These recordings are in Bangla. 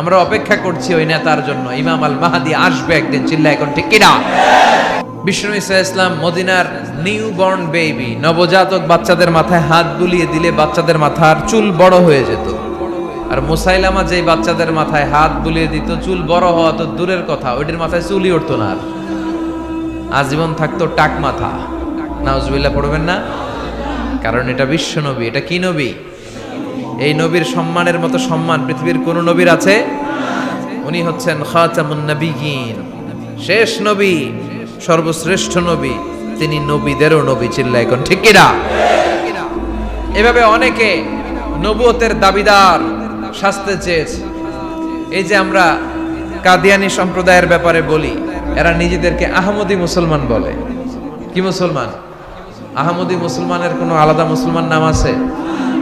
আমরা অপেক্ষা করছি ওই নেতার জন্য। ইমাম আল মাহাদি আসবে একদিন চিল্লা এখন ঠিক কিনা? বিষ্ণু ইসা ইসলাম মদিনার নিউ বর্ন বেবি, নবজাতক বাচ্চাদের মাথায় হাত বুলিয়ে দিলে বাচ্চাদের মাথার চুল বড় হয়ে যেত। আর মুসাইলামা যেই বাচ্চাদের মাথায় হাত বুলিয়ে দিত, চুল বড় হওয়া তো দূরের কথা, ওইটির মাথায় চুলই উঠতো না আর। আজীবন থাকতো টাক মাথা। নাউজবিল্লা পড়বেন না? কারণ এটা বিশ্ব নবী, এটা কি নবী? এই নবীর সম্মানের মতো সম্মান পৃথিবীর কোন নবীর আছে? উনি হচ্ছেন খাতামুন শেষ নবী, সর্বশ্রেষ্ঠ নবী, তিনি নবীদেরও নবী চিল্লা এখন ঠিক কিনা? এভাবে অনেকে নবুয়তের দাবিদার শাস্তে চেয়েছে। এই যে আমরা কাদিয়ানি সম্প্রদায়ের ব্যাপারে বলি, এরা নিজেদেরকে আহমদি মুসলমান বলে। কি মুসলমান? আহমদি মুসলমানের কোনো আলাদা মুসলমান নাম আছে?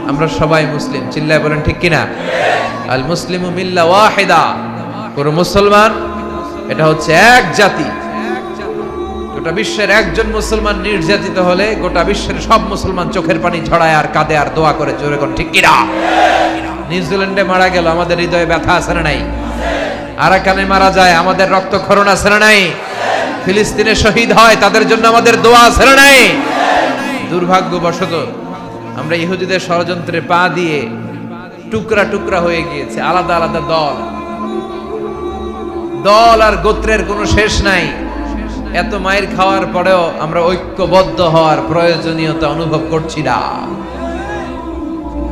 আমরা সবাই মুসলিম। চিল্লায় বলেন ঠিক কিনা? আল মুসলিম মিল্লা ওয়াহিদা। পুরো মুসলমান, এটা হচ্ছে এক জাতি। গোটা বিশ্বের একজন মুসলমান নির্যাতিত হলে গোটা বিশ্বের সব মুসলমান চোখের পানি ঝড়ায় আর কাঁদে আর দোয়া করে জোরে কোন ঠিক কিনা? নিউজিল্যান্ডে মারা গেল, আমাদের হৃদয়ে ব্যথা আছে না নাই? আরাকানে মারা যায়, আমাদের রক্ত রক্তক্ষরণ আছে না নাই? ফিলিস্তিনে শহীদ হয়, তাদের জন্য আমাদের দোয়া আছে না নাই? দুর্ভাগ্যবশত আমরা ইহুদিদের ষড়যন্ত্রে পা দিয়ে টুকরা টুকরা হয়ে গিয়েছে, আলাদা আলাদা দল। দল আর গোত্রের কোনো শেষ নাই। এত মায়ের খাওয়ার পরেও আমরা ঐক্যবদ্ধ হওয়ার প্রয়োজনীয়তা অনুভব করছি না।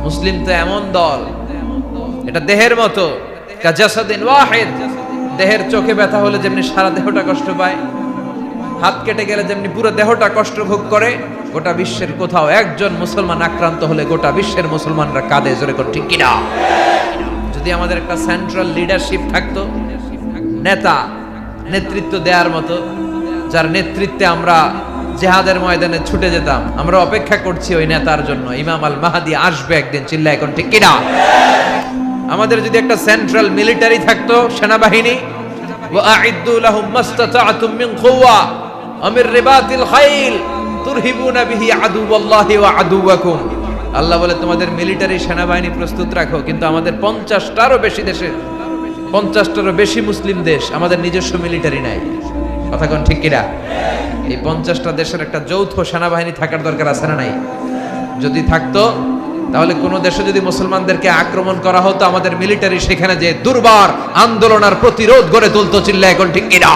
মুসলিম তো এমন দল, এটা দেহের মতো দেহের চোখে ব্যথা হলে যেমনি সারা দেহটা কষ্ট পায় হাত কেটে গেলে যেমনি পুরো দেহটা কষ্ট ভোগ করে, গোটা বিশ্বের কোথাও একজন মুসলমান আক্রান্ত হলে গোটা বিশ্বের মুসলমানরা কাঁদে, জোরে করে, ঠিক কিনা? যদি আমাদের একটা সেন্ট্রাল লিডারশিপ থাকতো, নেতা নেতৃত্ব দেওয়ার মতো, যার নেতৃত্বে আমরা জেহাদের ময়দানে ছুটে যেতাম, আমরা অপেক্ষা করছি ওই নেতার জন্য। ইমাম আল মাহাদি আসবে একদিন চিল্লা এখন ঠিক কিনা? আমাদের যদি একটা সেন্ট্রাল মিলিটারি থাকতো, সেনাবাহিনী, ওয়া আইদ্দু লাহুম মাস্তাতাতুম মিন কুওয়া আমির রেবাতিল খাইল তুরহিবুনা বিহি আদুবাল্লাহি ওয়া আদুবাকুম আল্লাহ বলে, তোমাদের মিলিটারি সেনাবাহিনী প্রস্তুত রাখো, কিন্তু আমাদের পঞ্চাশটারও বেশি দেশে, পঞ্চাশটারও বেশি মুসলিম দেশ আমাদের নিজস্ব মিলিটারি নাই। কথা কোন ঠিক কিনা? এই পঞ্চাশটা দেশের একটা যৌথ সেনাবাহিনী থাকার দরকার আছে না নাই? যদি থাকতো, তাহলে কোনো দেশে যদি মুসলমানদেরকে আক্রমণ করা হতো, আমাদের মিলিটারি সেখানে যে দুর্বার আন্দোলন আর প্রতিরোধ গড়ে তুলতো চিল্লা এখন ঠিক কিনা?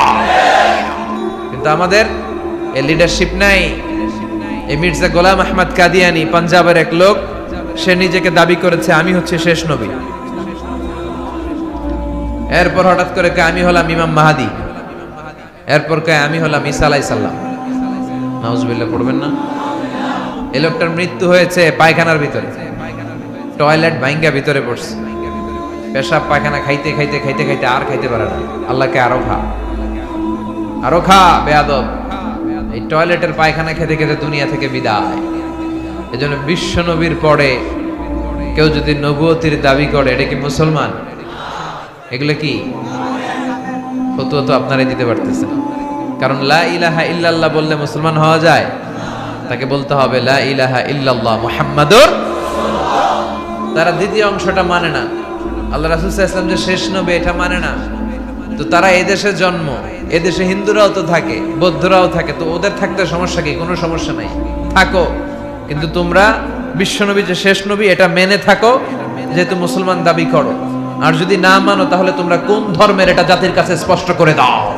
কিন্তু আমাদের এই লিডারশিপ নাই। এই মির্জা গোলাম আহমদ কাদিয়ানি, পাঞ্জাবের এক লোক, সে নিজেকে দাবি করেছে, আমি হচ্ছে শেষ নবী। এরপর হঠাৎ করে কে আমি হলাম ইমাম মাহাদি। এরপর কে আমি হলাম ইসা আলাই সাল্লাম নাউজবিল্লাহ, পড়বেন না। এই লোকটার মৃত্যু হয়েছে পায়খানার ভিতরে। টয়লেট ভাঙ্গা ভিতরে পড়ছে। পেশাব পায়খানা খাইতে খাইতে খাইতে খাইতে আর খাইতে পারে না। আল্লাহকে আরও খা। আরও খা, বেয়াদব। এই টয়লেটের পায়খানা খেতে খেতে দুনিয়া থেকে বিদায়। এজন্য বিশ্ব নবীর পরে কেউ যদি নবুয়তির দাবি করে, এটা কি মুসলমান? এগুলো কি? ফতুয়া তো আপনারাই দিতে পারতেছেন। কারণ লা ইলাহা ইল্লাল্লাহ বললে মুসলমান হওয়া যায়। তাকে বলতে হবে লা ইলাহা ইল্লাল্লাহ মুহাম্মাদুর তারা দ্বিতীয় অংশটা মানে না। আল্লাহ রাসূল ওয়াসাল্লাম যে শেষ নবী, এটা মানে না। তো তারা এদেশে জন্ম এদেশে হিন্দুরাও তো থাকে, বৌদ্ধরাও থাকে, তো ওদের থাকতে সমস্যা কি? কোনো সমস্যা নাই। থাকো। কিন্তু তোমরা বিশ্বনবী যে শেষ নবী, এটা মেনে থাকো, যেহেতু মুসলমান দাবি করো। আর যদি না মানো, তাহলে তোমরা কোন ধর্মের এটা জাতির কাছে স্পষ্ট করে দাও?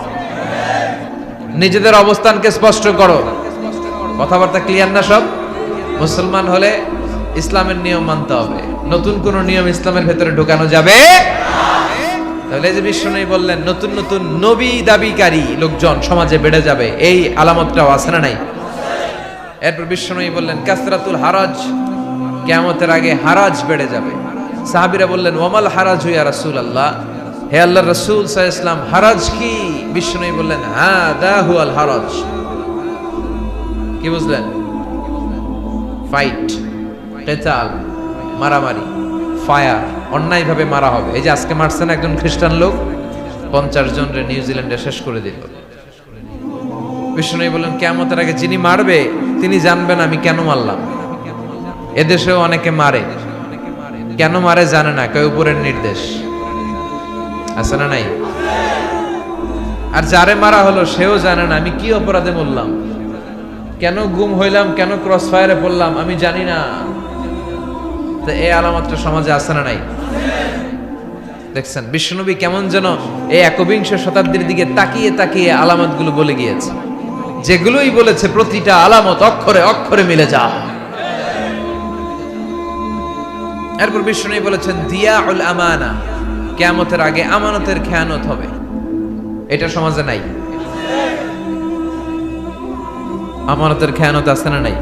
নিজেদের অবস্থানকে স্পষ্ট করো। কথাবার্তা ক্লিয়ার না সব? মুসলমান হলে ইসলামের নিয়ম মানতে হবে। নতুন কোন নিয়ম ইসলামের ভেতরে ঢোকানো যাবে তাহলে এই যে বিষ্ণু বললেন, নতুন নতুন নবী দাবিকারী লোকজন সমাজে বেড়ে যাবে, এই আলামতটাও আছে না নাই? এরপর বিষ্ণু বললেন, কাসরাতুল হারাজ কেমতের আগে হারাজ বেড়ে যাবে। সাহাবিরা বললেন ওমাল হারাজ হইয়া রাসূল আল্লাহ হে আল্লাহ রসুল ইসলাম হারাজ কি? বিষ্ণু বললেন হ্যাঁ দা হুয়াল হারাজ। কি বুঝলেন? ফাইট কেচাল মারামারি ফায়ার অন্যায়ভাবে মারা হবে। এই যে আজকে মারছেন একজন খ্রিস্টান লোক, পঞ্চাশ জন রে নিউজিল্যান্ডে শেষ করে দিল। বিষ্ণু বললেন কেমতের আগে যিনি মারবে, তিনি জানবেন আমি কেন মারলাম। এদেশেও অনেকে মারে। কেন মারে জানে না, কেউ উপরের নির্দেশ। আছে না নাই? আর যারে মারা হলো, সেও জানে না, আমি কি অপরাধে মরলাম? কেন গুম হইলাম? কেন ক্রস ফায়ারে পড়লাম? আমি জানি না। তো এই আলামতটা সমাজে আছে না নাই? দেখছেন বিষ্ণুনবী কেমন যেন এই একবিংশ শতাব্দীর দিকে তাকিয়ে তাকিয়ে আলামতগুলো বলে গিয়েছে। যেগুলোই বলেছে প্রতিটা আলামত অক্ষরে অক্ষরে মিলে যা এরপর বিষ্ণুনবী বলেছেন দিয়া উল আমানা কেয়ামতের আগে আমানতের খেয়ানত হবে। এটা সমাজে নাই। আমানতের খেয়ানত আছে না নাই?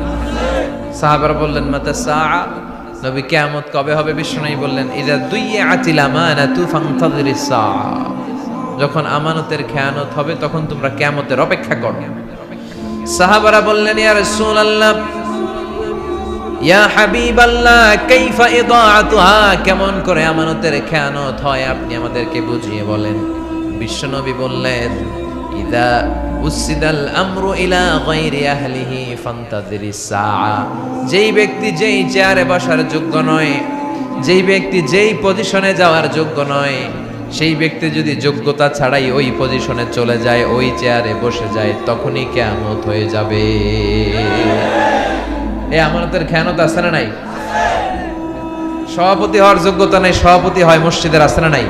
সাহাবারা বললেন মাতা সাআ নবী কেয়ামত কবে হবে বিষ্ণুনাই বললেন ইদা দুইয়ে আতিল আমানাতু ফান্তাযিরিস সাআ যখন আমানতের খেয়ানত হবে, তখন তোমরা কেয়ামতের অপেক্ষা করো। সাহাবারা বললেন, ইয়া রাসূলুল্লাহ, ইয়া হাবিবাল্লাহ, কাইফা ইদাআতুহা? কেমন করে আমানতের খেয়ানত হয়, আপনি আমাদেরকে বুঝিয়ে বলেন। বিশ্বনবী বললেন ইদা উসিদাল আমরু ইলা গায়রি আহলিহি ফান্তাযিরিস সাআ। যেই ব্যক্তি যেই চেয়ারে বসার যোগ্য নয়, যেই ব্যক্তি যেই পজিশনে যাওয়ার যোগ্য নয়, সেই ব্যক্তি যদি যোগ্যতা ছাড়াই ওই পজিশনে চলে যায়, ওই চেয়ারে বসে যায়, তখনই কেয়ামত হয়ে যাবে। এই আমানতের খেয়ানত আছে না নাই? সভাপতি হওয়ার যোগ্যতা নাই, সভাপতি হয় মসজিদের, আছে না নাই?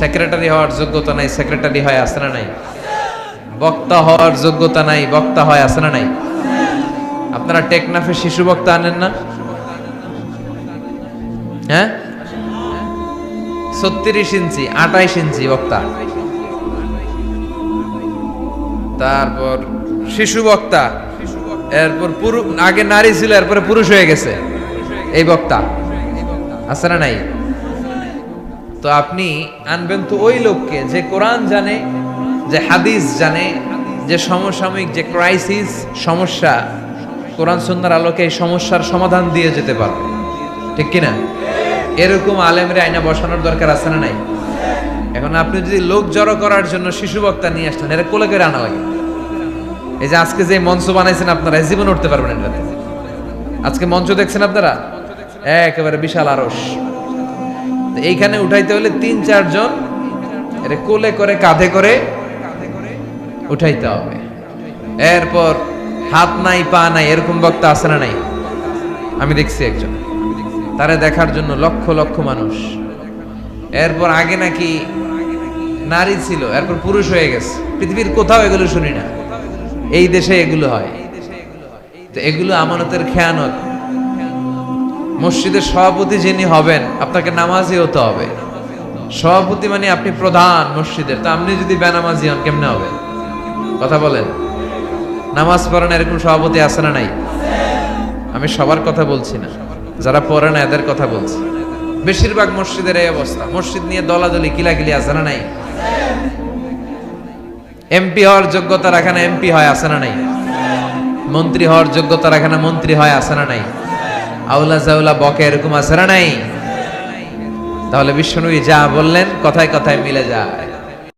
সেক্রেটারি হওয়ার যোগ্যতা নাই, সেক্রেটারি হয়, আছে না নাই? বক্তা হওয়ার যোগ্যতা নাই, বক্তা হয়, আছে না নাই? আপনারা টেকনাফে শিশু বক্তা আনেন না? হ্যাঁ? ছত্রিশ ইঞ্চি, আঠাইশ ইঞ্চি বক্তা। তারপর শিশু বক্তা, এরপর পুরুষ আগে নারী ছিল, এরপরে পুরুষ হয়ে গেছে। এই বক্তা, আছে না নাই? তো আপনি আনবেন তো ওই লোককে যে কোরআন জানে, যে হাদিস জানে, যে সমসাময়িক যে ক্রাইসিস সমস্যা, কোরআন সুন্নার আলোকে এই সমস্যার সমাধান দিয়ে যেতে পারবে ঠিক কিনা এরকম আলেমরে আইনা বসানোর দরকার আছে না নাই? এখন আপনি যদি লোক জড়ো করার জন্য শিশু বক্তা নিয়ে আসলেন এটা কোলে করে আনা লাগে। এই যে আজকে যে মঞ্চ বানাইছেন আপনারা জীবন উঠতে পারবেন আজকে মঞ্চ দেখছেন আপনারা? একেবারে বিশাল আরস। এইখানে উঠাইতে হলে তিন, চারজন কোলে করে, কাঁধে করে উঠাইতে হবে। এরপর হাত নাই, পা নাই, এরকম বক্তা আছে না নাই? আমি দেখছি একজন। তারে দেখার জন্য লক্ষ লক্ষ মানুষ। এরপর আগে নাকি নারী ছিল, এরপর পুরুষ হয়ে গেছে। পৃথিবীর কোথাও এগুলো শুনি না। এই দেশে এগুলো হয়। তো এগুলো আমানতের খেয়ানত। মসজিদের সভাপতি যিনি হবেন, আপনাকে নামাজি হতে হবে। সভাপতি মানে আপনি প্রধান মসজিদের। তো আপনি যদি বেনামাজি হন, কেমনে হবে? কথা বলেন। নামাজ পড়েন এরকম সভাপতি আছে না নাই? আমি সবার কথা বলছি না। যারা পড়ে না, এদের কথা বলছি। বেশিরভাগ মসজিদের এই অবস্থা। মসজিদ নিয়ে দলাদলি, কিলাকিলি আছে না নাই? এমপি হওয়ার যোগ্যতা রাখা না এমপি হয়, আছে না নাই? মন্ত্রী হওয়ার যোগ্যতা রাখা না মন্ত্রী হয়, আছে না নাই? আউলা জাউলা বকে এরকম আছে না নাই? তাহলে বিষ্ণু যা বললেন কথায় কথায় মিলে যায়।